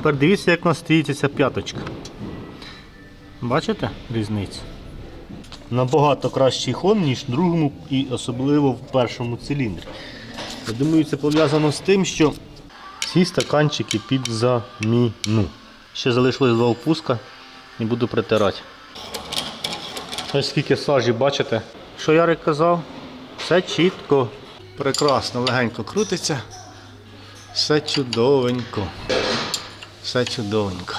Тепер дивіться, як у нас стоїть ця п'яточка. Бачите різницю? Набагато кращий хон, ніж в другому і особливо в першому циліндрі. Я думаю, це пов'язано з тим, що ці стаканчики під заміну. Ще залишилось два впуска і буду притирати. Ось скільки сажі, бачите? Що Ярик казав? Все чітко, прекрасно, легенько крутиться. Все чудовенько. Все чудовенько.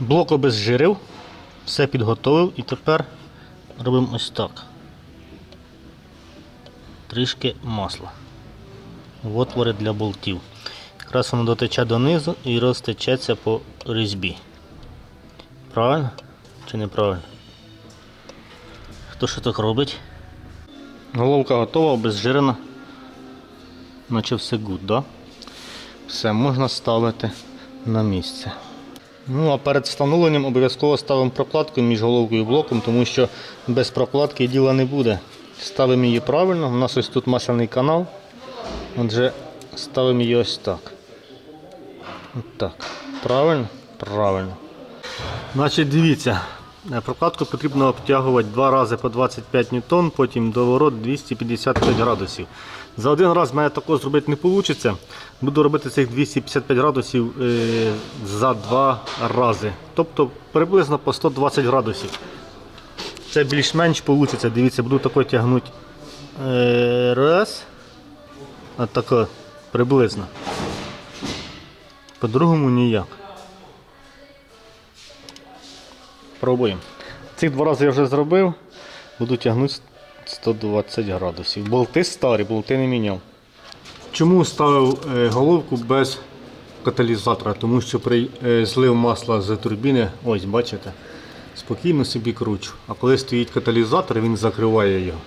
Блок обезжирив, все підготовив і тепер робимо ось так. Трішки масла. В отвори для болтів. Якраз воно дотече донизу і розтечеться по різьбі. Правильно чи неправильно? Хто що так робить? Головка готова, обезжирена. Наче все гуд, да? Все, можна ставити на місце. Ну, а перед встановленням обов'язково ставимо прокладку між головкою і блоком, тому що без прокладки діла не буде. Ставимо її правильно. У нас ось тут масляний канал. Отже, ставимо її ось так. От так. Правильно? Правильно. Значить, дивіться, прокладку потрібно обтягувати два рази по 25 ньютон, потім доворот 255 градусів. За один раз мене такого зробити не вийде. Буду робити цих 255 градусів е, за два рази. Тобто приблизно по 120 градусів. Це більш-менш вийде. Дивіться, буду тако тягнути е, раз. От тако приблизно. По-другому ніяк. Пробуємо. Цих два рази я вже зробив. Буду тягнути 120 градусів. Болти старі, болти не міняв. Чому ставив е, головку без каталізатора? Тому що при е, злив масла з турбіни, ось бачите, спокійно собі кручу. А коли стоїть каталізатор, він закриває його.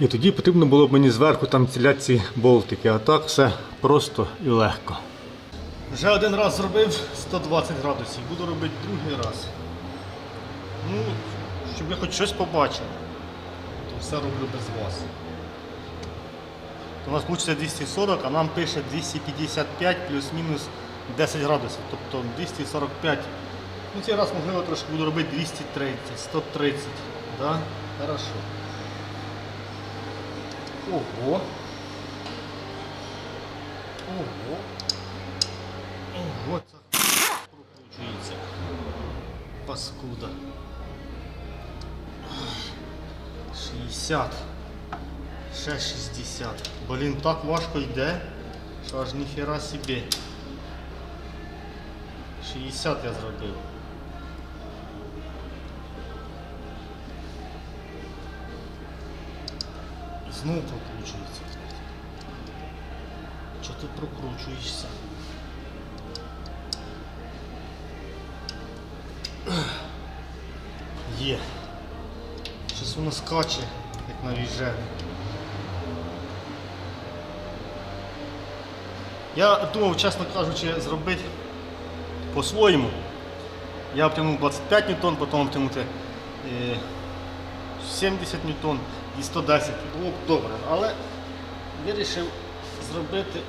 І тоді потрібно було б мені зверху там ціляти ці болтики, а так все просто і легко. Вже один раз зробив 120 градусів, буду робити другий раз. Ну, щоб я хоч щось побачив, то все роблю без вас. У нас вийде 240, а нам пише 255 плюс-мінус 10 градусів, тобто 245. Ну, цей раз можливо трошки буду робити 230, 130. Да? Хорошо. Ого. Ого. Ого, це прокручується. Паскуда. 60. Ще 60. Блін, так важко йде, що аж ніхера собі. 60 я зробив. І знову прокручується. Чого ти прокручуєшся? Є. Щось воно скаче, як на віжеві. Я думав, чесно кажучи, зробити по-своєму. Я обтягнув 25 ньютон, потім обтягнути е, 70 ньютон і 110. Було б добре, але вирішив зробити,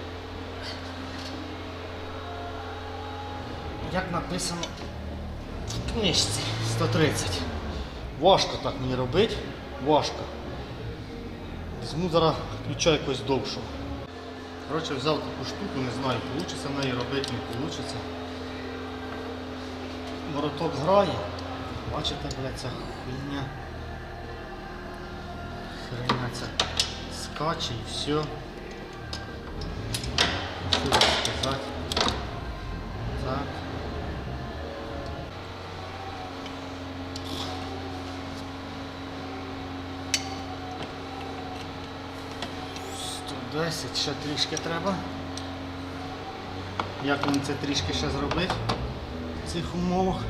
як написано в книжці 130. Важко так мені робити, важко. Візьму зараз ключа якось довшу. Коротше, взяв таку штуку, не знаю, вийде в неї робити, не вийде. Вороток грає. Бачите, блядь, ця хуйня. Хрена ця скаче і все. Що сказати? Так. Сто десять, ще трішки треба. Як мені це трішки ще зробити в цих умовах?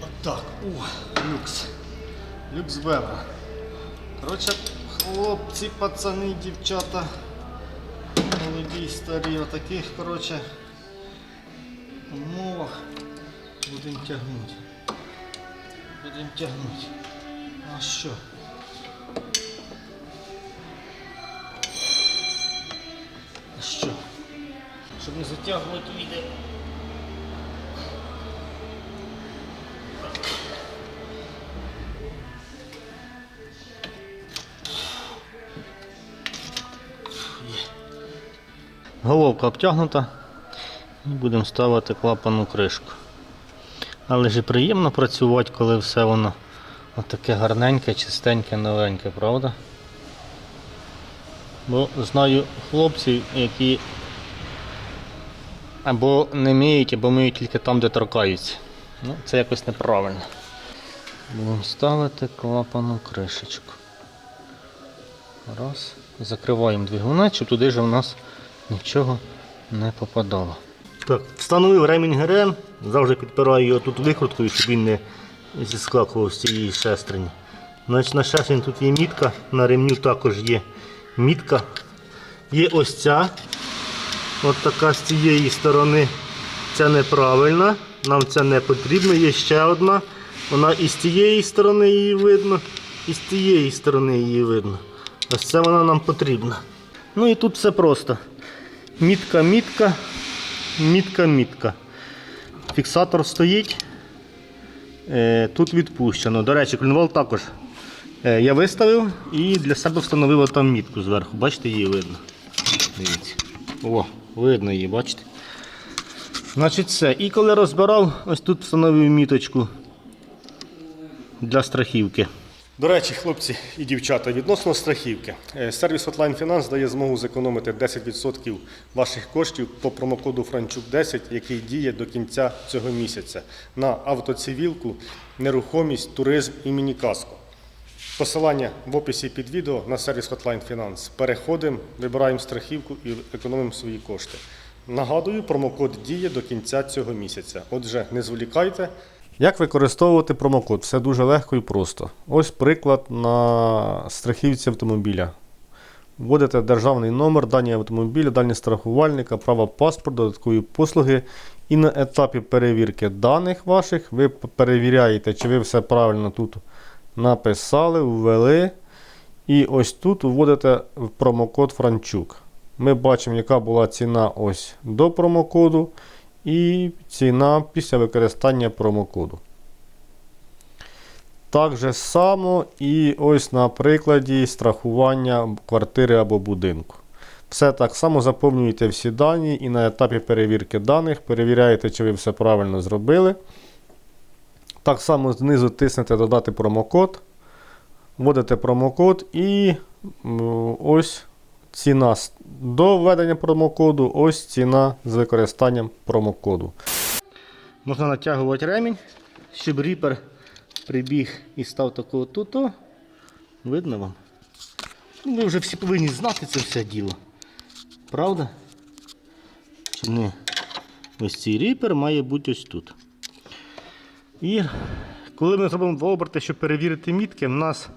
Отак. О, люкс. Люкс бебра. Коротше, хлопці, пацани, дівчата, молоді старі, отаких, коротше, умовах будемо тягнути. Будемо тягнути. А що? А що? Щоб не затягувати відео. Головка обтягнута. І будемо ставити клапану кришку. Але ж приємно працювати, коли все воно отаке гарненьке, чистеньке, новеньке, правда? Бо знаю хлопців, які або не миють, або миють тільки там, де торкаються. Ну, це якось неправильно. Будемо ставити клапану кришечку. Раз. Закриваємо двигуна, щоб туди ж у нас нічого не попадало. Так, встановив ремінь ГРМ, завжди підпираю його тут викруткою, щоб він не зіскакував з цієї шестерні. Значить, на шестерні тут є мітка, на ремню також є мітка. Є ось ця. От така з цієї сторони. Це неправильна. Нам це не потрібно. Є ще одна. Вона і з цієї сторони її видно, і з цієї сторони її видно. Ось це вона нам потрібна. Ну і тут все просто. Мітка, мітка, мітка, мітка. Фіксатор стоїть. Е, Тут відпущено. До речі, клінвал також е, я виставив і для себе встановив там мітку зверху. Бачите, її видно. Дивіться. О, видно її, бачите? Значить все. І коли розбирав, ось тут встановив міточку для страхівки. До речі, хлопці і дівчата, відносно страхівки. Е, Сервіс Hotline Finance дає змогу зекономити 10% ваших коштів по промокоду Франчук 10, який діє до кінця цього місяця на автоцивілку, нерухомість, туризм і мінікаску. Посилання в описі під відео на сервіс Hotline Finance. Переходимо, вибираємо страхівку і економимо свої кошти. Нагадую, промокод діє до кінця цього місяця. Отже, не зволікайте. Як використовувати промокод? Все дуже легко і просто. Ось приклад на страхівці автомобіля. Вводите державний номер, дані автомобіля, дані страхувальника, право паспорт, додаткові послуги. І на етапі перевірки даних ваших ви перевіряєте, чи ви все правильно тут написали, ввели. І ось тут вводите промокод Франчук. Ми бачимо, яка була ціна ось до промокоду і ціна після використання промокоду. Так же само і ось на прикладі страхування квартири або будинку. Все так само заповнюєте всі дані і на етапі перевірки даних перевіряєте, чи ви все правильно зробили. Так само знизу тиснете додати промокод. Вводите промокод і ось ціна до введення промокоду, ось ціна з використанням промокоду. Можна натягувати ремінь, щоб ріпер прибіг і став такого тут. Видно вам? Ну, ви вже всі повинні знати це все діло. Правда? Чи не? Ось цей ріпер має бути ось тут. І коли ми зробимо два оберти, щоб перевірити мітки, в нас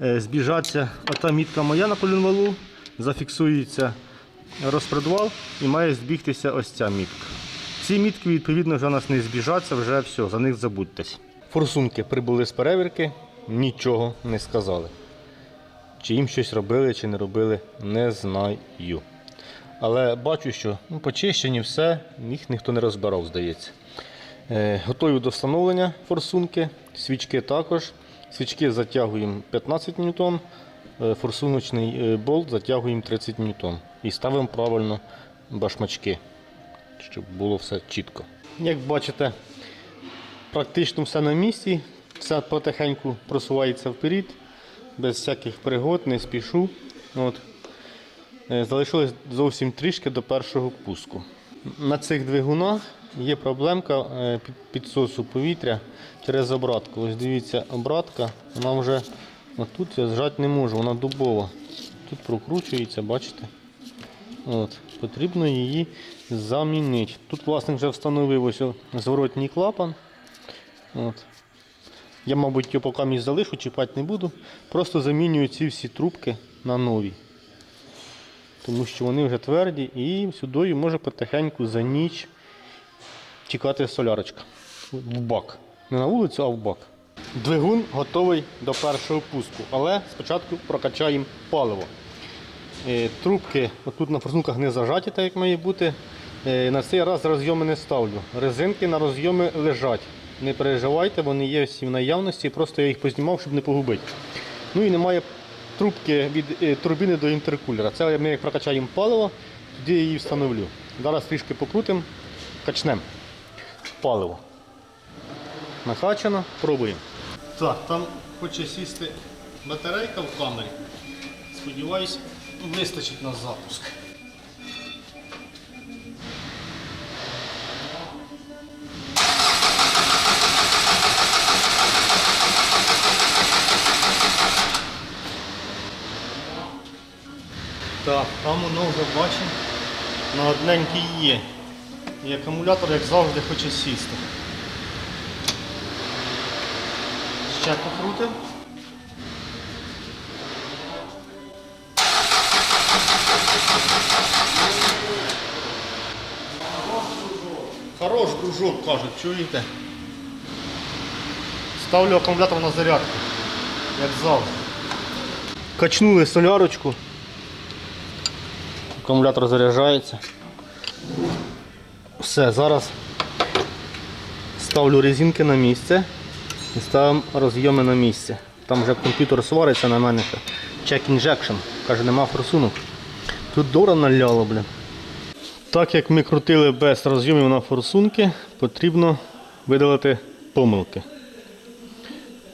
е, збіжаться ота мітка моя на полінвалу, зафіксується розпредвал і має збігтися ось ця мітка. Ці мітки, відповідно, вже у нас не збіжаться, вже все, за них забудьтесь. Форсунки прибули з перевірки, нічого не сказали. Чи їм щось робили, чи не робили, не знаю. Але бачу, що ну, почищені все, їх ніхто не розбирав, здається. Е, готові до встановлення форсунки, свічки також. Свічки затягуємо 15 ньютон, форсуночний е, болт затягуємо 30 ньютон. І ставимо правильно башмачки, щоб було все чітко. Як бачите, практично все на місці, все потихеньку просувається вперед, без всяких пригод, не спішу. От. Е, Залишилось зовсім трішки до першого пуску. На цих двигунах є проблемка е, під- підсосу повітря через обратку. Ось дивіться, обратка, вона вже тут я зжати не можу, вона дубова. Тут прокручується, бачите? От, потрібно її замінити. Тут власник вже встановив ось зворотній клапан. От. Я, мабуть, його поки між залишу, чіпати не буду. Просто замінюю ці всі трубки на нові. Тому що вони вже тверді і сюди може потихеньку за ніч тікати солярочка. В бак. Не на вулицю, а в бак. Двигун готовий до першого пуску, але спочатку прокачаємо паливо. Е, Трубки отут на форсунках не зажаті, так як має бути. Е, На цей раз розйоми не ставлю. Резинки на розйоми лежать. Не переживайте, вони є всі в наявності, просто я їх познімав, щоб не погубити. Ну і немає трубки від е, турбіни до інтеркулера. Це ми як прокачаємо паливо, тоді її встановлю. Зараз трішки покрутимо, качнемо паливо. Накачано, пробуємо. Так, там хоче сісти батарейка в камері. Сподіваюсь, вистачить на запуск. Так, там воно вже бачимо. На одненький є. І акумулятор, як завжди, хоче сісти. Ще покрутим. Хорош дружок, кажуть, чуєте? Ставлю акумулятор на зарядку, як завжди. Качнули солярочку. Акумулятор заряджається. Все, зараз ставлю резинки на місце і ставимо розйоми на місце. Там вже комп'ютер свариться на мене. Check injection. Каже, нема форсунок. Тут добре наляло, блін. Так як ми крутили без розйомів на форсунки, потрібно видалити помилки.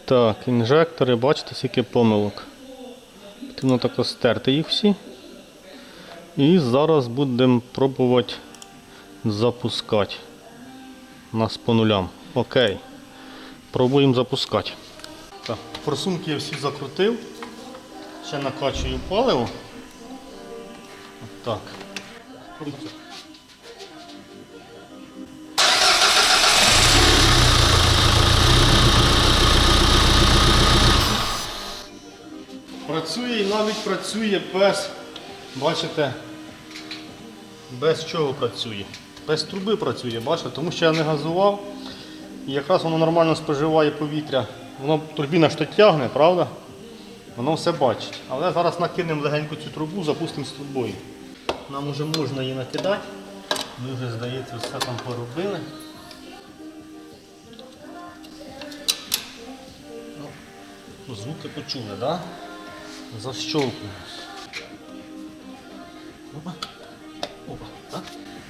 Так, інжектори, бачите, скільки помилок. Потрібно так стерти їх всі. І зараз будемо пробувати запускати нас по нулям. Окей. Пробуємо запускати. Так, форсунки я всі закрутив. Ще накачую паливо. Так. Працює і навіть працює без, бачите, без чого працює. Без труби працює, бачите, тому що я не газував. І якраз воно нормально споживає повітря. Воно турбіна ж то тягне, правда? Воно все бачить. Але зараз накинемо легенько цю трубу, запустимо з трубою. Нам вже можна її накидати. Ми вже, здається, все там поробили. Ну, Звуки почули, так? Да? Защолкнулось. Опа. Опа. Так.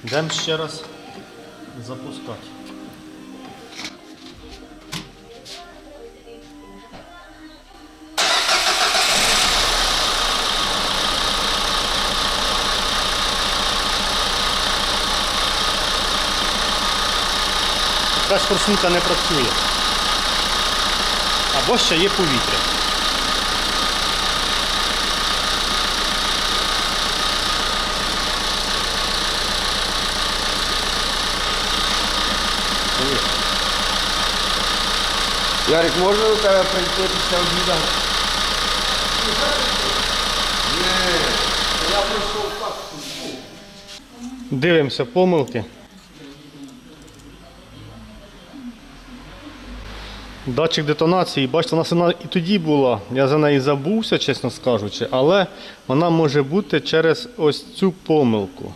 Йдемо ще раз запускати. Якась форсунка не працює. Або ще є повітря. Ярик, можна у тебе прийти після обіду? Ні, я пройшов так. Дивимося помилки. Датчик детонації, бачите, у нас вона і тоді була. Я за неї забувся, чесно скажучи, але вона може бути через ось цю помилку.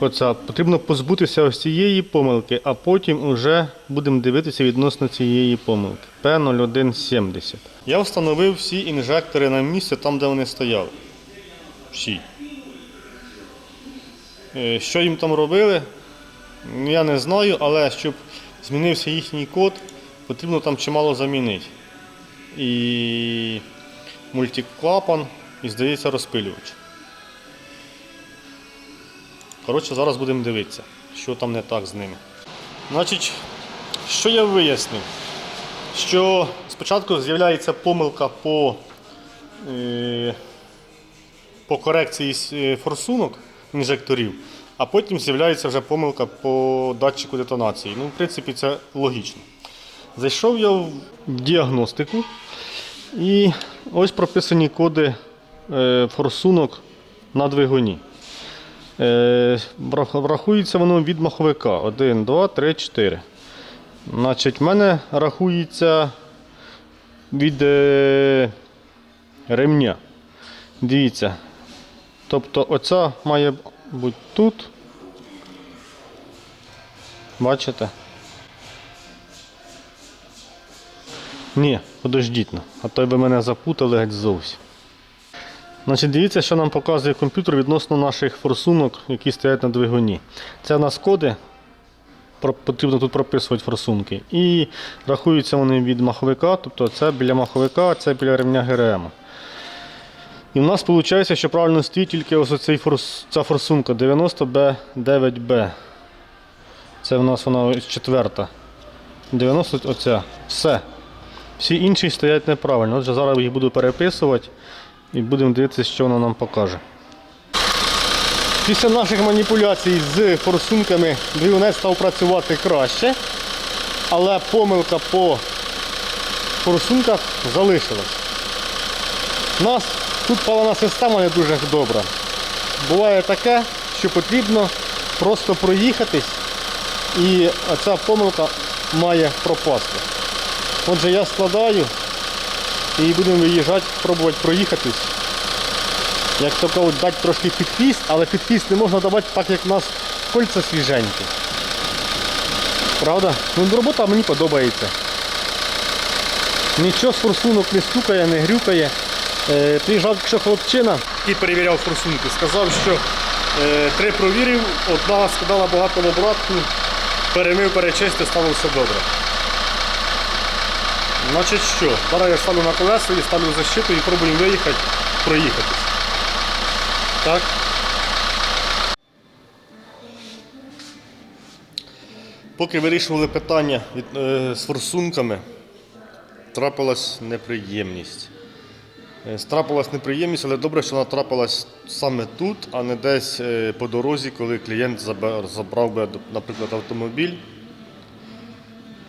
Оце, потрібно позбутися ось цієї помилки, а потім вже будемо дивитися відносно цієї помилки. P0170. Я встановив всі інжектори на місце там, де вони стояли. Всі. Е, Що їм там робили, я не знаю, але щоб змінився їхній код, потрібно там чимало замінити. І мультиклапан, і здається розпилювач. Коротше, зараз будемо дивитися, що там не так з ними. Значить, що я вияснив? Що спочатку з'являється помилка по, е, по корекції е, форсунок інжекторів, а потім з'являється вже помилка по датчику детонації. Ну, в принципі, це логічно. Зайшов я в діагностику і ось прописані коди е, форсунок на двигуні. Е, Врахується воно від маховика. 1, 2, 3, 4. Значить, в мене рахується від е, ремня. Дивіться. Тобто оця має бути тут. Бачите? Ні, подождіть, ну, а то би мене запутали геть зовсім. Значить, дивіться, що нам показує комп'ютер відносно наших форсунок, які стоять на двигуні. Це у нас коди. Потрібно тут прописувати форсунки. І рахуються вони від маховика, тобто це біля маховика, а це біля ремня ГРМ. І в нас виходить, що правильно стоїть тільки ось оцей форс, ця форсунка 90B9B. Це в нас вона четверта. 90 оця. Все. Всі інші стоять неправильно. Отже, зараз їх буду переписувати і будемо дивитися, що воно нам покаже. Після наших маніпуляцій з форсунками двигунець став працювати краще, але помилка по форсунках залишилась. У нас тут палена система не дуже добра. Буває таке, що потрібно просто проїхатись і ця помилка має пропасти. Отже, я складаю і будемо виїжджати, пробувати проїхатись. Як то кажуть, дати трошки під хвіст, але під хвіст не можна давати так, як в нас кольця свіженькі. Правда? Ну, робота мені подобається. Нічого з форсунок не стукає, не грюкає. Е, приїжджав якщо хлопчина і перевіряв форсунки. Сказав, що е, три провірив, одна скидала багато в обратку, перемив, перечистив, стало все добре. Значить що, зараз я ставлю на колесо і ставлю защиту і пробую виїхати, проїхатись. Так. Поки вирішували питання від, е, з форсунками, трапилась неприємність. Е, Трапилась неприємність, але добре, що вона трапилась саме тут, а не десь е, по дорозі, коли клієнт забрав би, наприклад, автомобіль.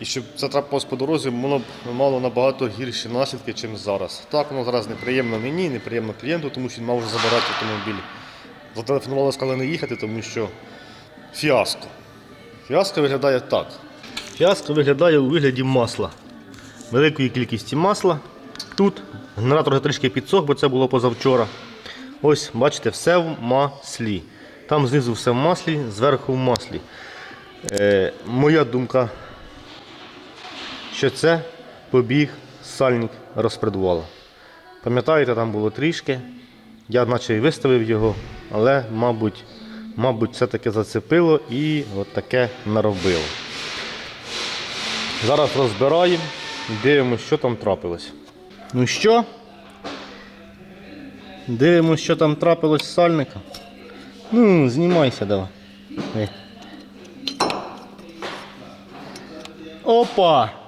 І щоб це трапилось по дорозі, воно б мало набагато гірші наслідки, ніж зараз. Так, воно зараз неприємно мені, неприємно клієнту, тому що він мав вже забирати автомобіль. Зателефонували, сказали не їхати, тому що фіаско. Фіаско виглядає так. Фіаско виглядає у вигляді масла. Великої кількості масла. Тут генератор трішки підсох, бо це було позавчора. Ось, бачите, все в маслі. Там знизу все в маслі, зверху в маслі. Е, моя думка що це побіг сальник розпредвала. Пам'ятаєте, там було трішки. Я наче і виставив його, але, мабуть, мабуть, все-таки зацепило і от таке наробило. Зараз розбираємо дивимося, що там трапилось. Ну що? Дивимося, що там трапилось з сальника. Ну, знімайся давай. Опа!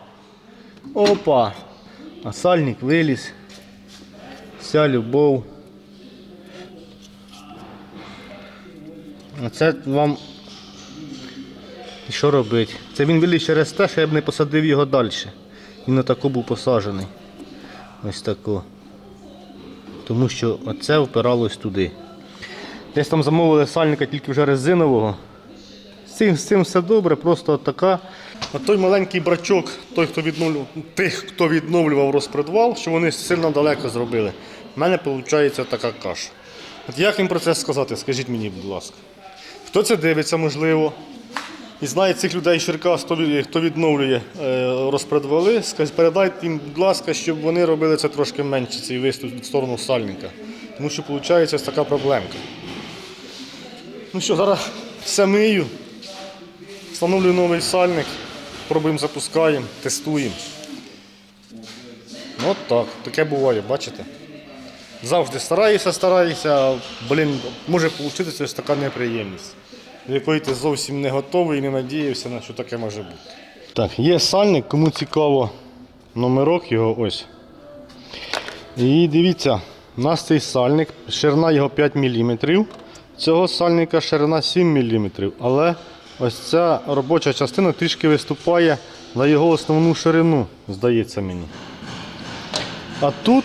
Опа! А сальник виліз. Вся любов. Оце вам. Що робити? Це він виліз через те, що я б не посадив його далі. Він отако був посаджений. Ось тако. Тому що оце впиралось туди. Десь там замовили сальника тільки вже резинового. Цим, з цим все добре, просто така. А той маленький брачок, той, хто відновлював, тих, хто відновлював розпредвал, що вони сильно далеко зробили. В мене виходить така каша. От як їм про це сказати, скажіть мені, будь ласка. Хто це дивиться, можливо, і знає цих людей Черкас, хто відновлює е, розпредвали, передайте їм, будь ласка, щоб вони робили це трошки менше, цей виступ в сторону сальника. Тому що виходить така проблемка. Ну що, зараз все мию. Встановлюю новий сальник, пробуємо запускаємо, тестуємо. От так, таке буває, бачите? Завжди стараюся, стараюся, блін, може вийти ось така неприємність, до якої ти зовсім не готовий і не надіявся, на що таке може бути. Так, є сальник, кому цікаво, номерок його ось. І дивіться, у нас цей сальник, ширина його 5 мм. Цього сальника ширина 7 мм. Але ось ця робоча частина трішки виступає на його основну ширину, здається мені. А тут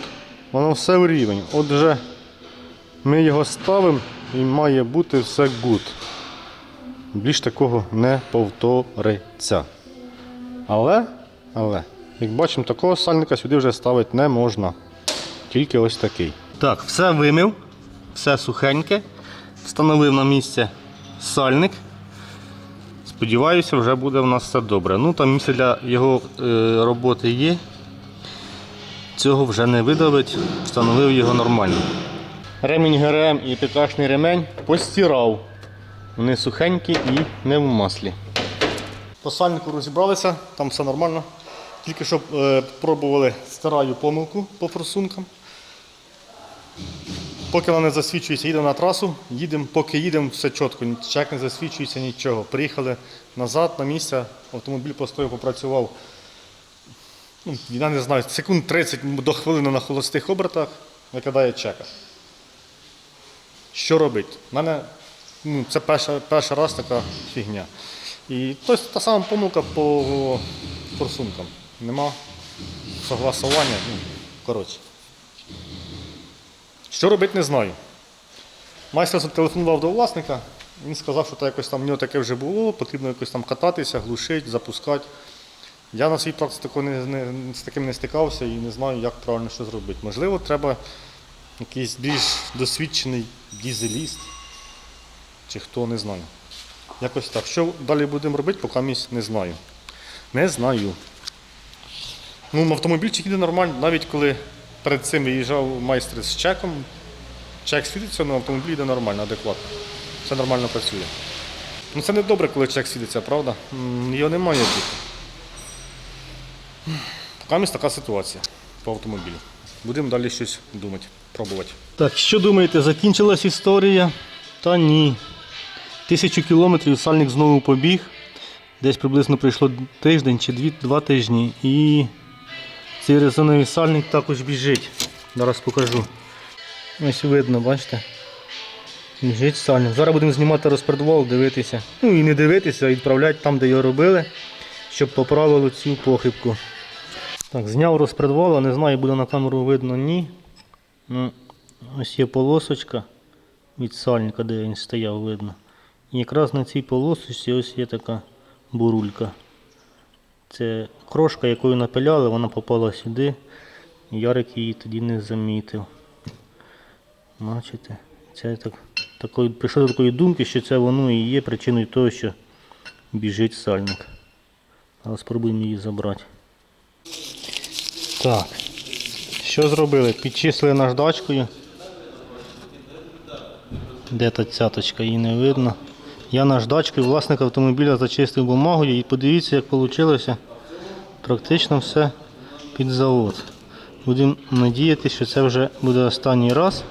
воно все в рівень. Отже, ми його ставимо і має бути все good. Більш такого не повториться. Але, але, як бачимо, такого сальника сюди вже ставити не можна. Тільки ось такий. Так, все вимив, все сухеньке. Встановив на місце сальник. Сподіваюся, вже буде в нас все добре. Ну, там місце для його е, роботи є. Цього вже не видавить, встановив його нормально. Ремінь ГРМ і ПКшний ремень постирав. Вони сухенькі і не в маслі. По сальнику розібралися, там все нормально. Тільки що е, пробували стараю помилку по форсункам. Поки вона не засвідчується, їдемо на трасу, їдемо, поки їдемо, все чітко, чек не засвідчується, нічого. Приїхали назад на місце, автомобіль постояв, попрацював. Ну, я не знаю, секунд 30 до хвилини на холостих обертах викидає чека. Що робити? У мене ну, це перша, перший раз така фігня. І тобто, та сама помилка по форсункам. Нема согласування. Ну, коротше. Що робити, не знаю. Майстер зателефонував до власника, він сказав, що та якось там в нього таке вже було, потрібно якось там кататися, глушити, запускати. Я на своїй практиці не, не, з таким не стикався і не знаю, як правильно що зробити. Можливо, треба якийсь більш досвідчений дізеліст, чи хто, не знаю. Якось так. Що далі будемо робити, поки місць не знаю. Не знаю. Ну, автомобільчик іде нормально, навіть коли перед цим виїжджав майстер з чеком, чек світиться, але автомобіль йде нормально, адекватно. Все нормально працює. Ну це не добре, коли чек світиться, правда? Його немає. Поки місць така ситуація по автомобілю. Будемо далі щось думати, пробувати. Так, що думаєте, закінчилась історія? Та ні. Тисячу кілометрів сальник знову побіг. Десь приблизно пройшло тиждень чи дві, два тижні. І цей резиновий сальник також біжить. Зараз покажу. Ось видно, бачите? Біжить сальник. Зараз будемо знімати розпредвал, дивитися. Ну і не дивитися, а відправляти там, де його робили, щоб поправило цю похибку. Так, зняв розпредвал, а не знаю, буде на камеру видно, ні. Ну, ось є полосочка від сальника, де він стояв, видно. І якраз на цій полосочці ось є така бурулька. Це крошка, якою напиляли, вона попала сюди. Ярик її тоді не замітив. Бачите? Це так, такої, прийшло до такої думки, що це воно і є причиною того, що біжить сальник. Але спробуємо її забрати. Так. Що зробили? Підчислили наждачкою. Де та цяточка, її не видно. Я наждачкою власник автомобіля зачистив бумагою і подивіться, як вийшло. Практично все під завод. Будемо надіятися, що це вже буде останній раз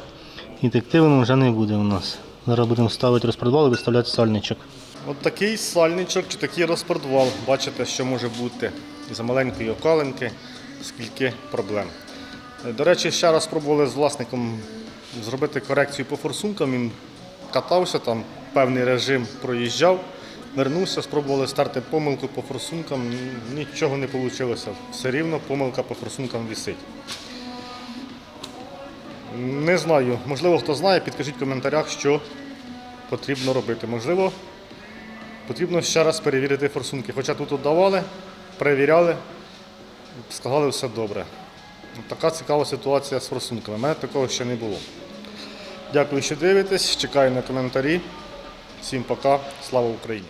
і воно вже не буде у нас. Зараз будемо ставити розпродвал і виставляти сальничок. От такий сальничок чи такий розпордвал. Бачите, що може бути за маленької окалинки, скільки проблем. До речі, ще раз спробували з власником зробити корекцію по форсункам. Він катався, там певний режим проїжджав, вернувся, спробували старти помилку по форсункам, нічого не вийшло. Все рівно помилка по форсункам висить. Не знаю, можливо, хто знає, підкажіть в коментарях, що потрібно робити. Можливо, Потрібно ще раз перевірити форсунки. Хоча тут от давали, перевіряли, сказали все добре. Така цікава ситуація з форсунками. У мене такого ще не було. Дякую, що дивитесь. Чекаю на коментарі. Всім пока. Слава Україні!